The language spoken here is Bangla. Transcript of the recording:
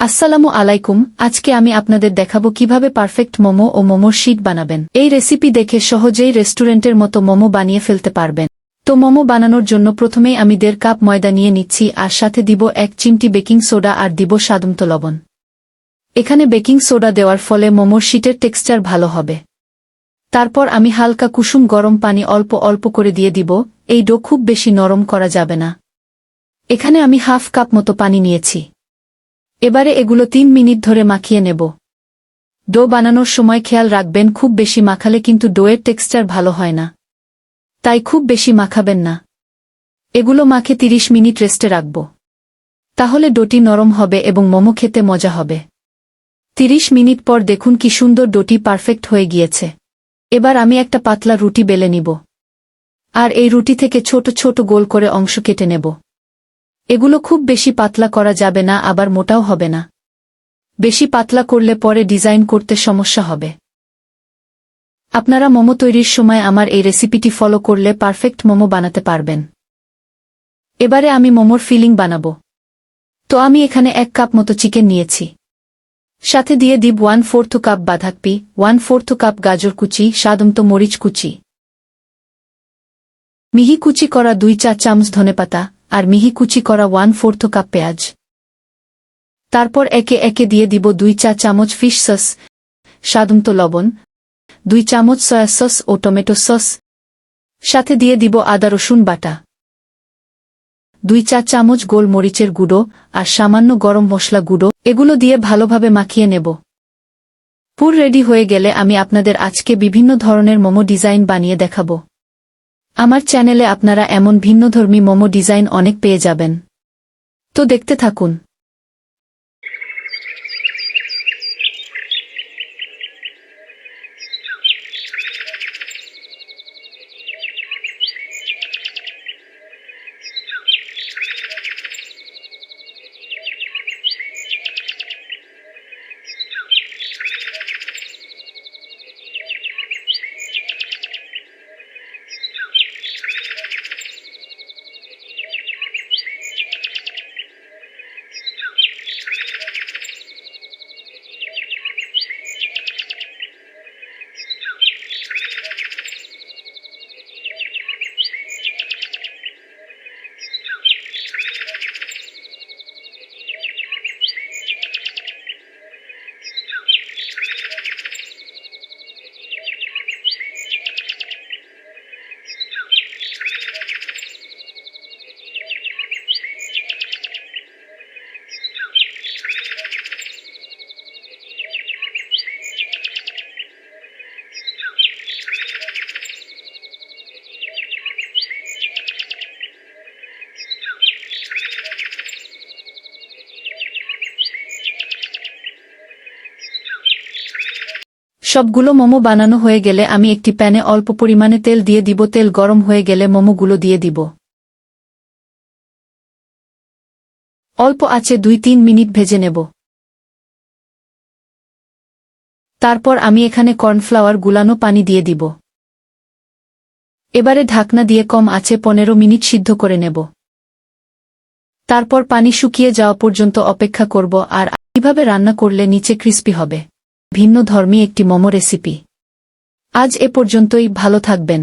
আসসালামু আলাইকুম, আজকে আমি আপনাদের দেখাবো কীভাবে পারফেক্ট মোমো ও মোমোর শিট বানাবেন। এই রেসিপি দেখে সহজেই রেস্টুরেন্টের মতো মোমো বানিয়ে ফেলতে পারবেন। তো মোমো বানানোর জন্য প্রথমেই আমি দেড় কাপ ময়দা নিয়ে নিচ্ছি, আর সাথে দিব এক চিমটি বেকিং সোডা আর দিব স্বাদমতো লবণ। এখানে বেকিং সোডা দেওয়ার ফলে মোমোর শিটের টেক্সচার ভালো হবে। তারপর আমি হালকা কুসুম গরম পানি অল্প অল্প করে দিয়ে দিব, এই ডো খুব বেশি নরম করা যাবে না। এখানে আমি হাফ কাপ মতো পানি নিয়েছি। এবারে এগুলো তিন মিনিট ধরে মাখিয়ে নেব। ডো বানানোর সময় খেয়াল রাখবেন, খুব বেশি মাখালে কিন্তু ডোয়ের টেক্সচার ভালো হয় না। তাই খুব বেশি মাখাবেন না। এগুলো মাখে ৩০ মিনিট রেস্টে রাখব। তাহলে ডোটি নরম হবে এবং মোমো খেতে মজা হবে। ৩০ মিনিট পর দেখুন কি সুন্দর ডোটি পারফেক্ট হয়ে গিয়েছে। এবার আমি একটা পাতলা রুটি বেলে নিব। আর এই রুটি থেকে ছোট ছোট গোল করে অংশ কেটে নেব। এগুলো খুব বেশি পাতলা করা যাবে না, আবার মোটাও হবে না। বেশি পাতলা করলে পরে ডিজাইন করতে সমস্যা হবে। আপনারা মোমো তৈরির সময় আমার এই রেসিপিটি ফলো করলে পারফেক্ট মোমো বানাতে পারবেন। এবারে আমি মোমোর ফিলিং বানাবো। তো আমি এখানে এক কাপ মতো চিকেন নিয়েছি। সাথে দিয়ে দিব ওয়ান ফোর্থ কাপ বাঁধাকপি, ওয়ান ফোর্থ কাপ গাজর কুচি, স্বাদমতো মরিচ কুচি। মিহি কুচি করা দুই চা চামচ ধনেপাতা আর মিহি কুচি করা ওয়ান ফোর্থ কাপ পেঁয়াজ। তারপর একে একে দিয়ে দিব দুই চা চামচ ফিশ সস, স্বাদমতো লবণ, দুই চামচ সয়া সস ও টমেটো সস, সাথে দিয়ে দিব আদা রসুন বাটা। দুই চা চামচ গোলমরিচের গুঁড়ো আর সামান্য গরম মশলা গুঁড়ো, এগুলো দিয়ে ভালোভাবে মাখিয়ে নেব। পুর রেডি হয়ে গেলে আমি আপনাদের আজকে বিভিন্ন ধরনের মোমো ডিজাইন বানিয়ে দেখাবো। আমার চ্যানেলে আপনারা এমন ভিন্নধর্মী মোমো ডিজাইন অনেক পেয়ে যাবেন। তো দেখতে থাকুন। সবগুলো মোমো বানানো হয়ে গেলে আমি একটি প্যানে অল্প পরিমাণে তেল দিয়ে দিব। তেল গরম হয়ে গেলে মোমোগুলো দিয়ে দিব। অল্প আছে দুই তিন মিনিট ভেজে নেব। তারপর আমি এখানে কর্নফ্লাওয়ার গুলানো পানি দিয়ে দিব। এবারে ঢাকনা দিয়ে কম আছে পনেরো মিনিট সিদ্ধ করে নেব। তারপর পানি শুকিয়ে যাওয়া পর্যন্ত অপেক্ষা করব আর কীভাবে রান্না করলে নিচে ক্রিস্পি হবে। ভিন্ন ধর্মী একটি মোমো রেসিপি। আজ এ পর্যন্তই ভালো থাকবেন।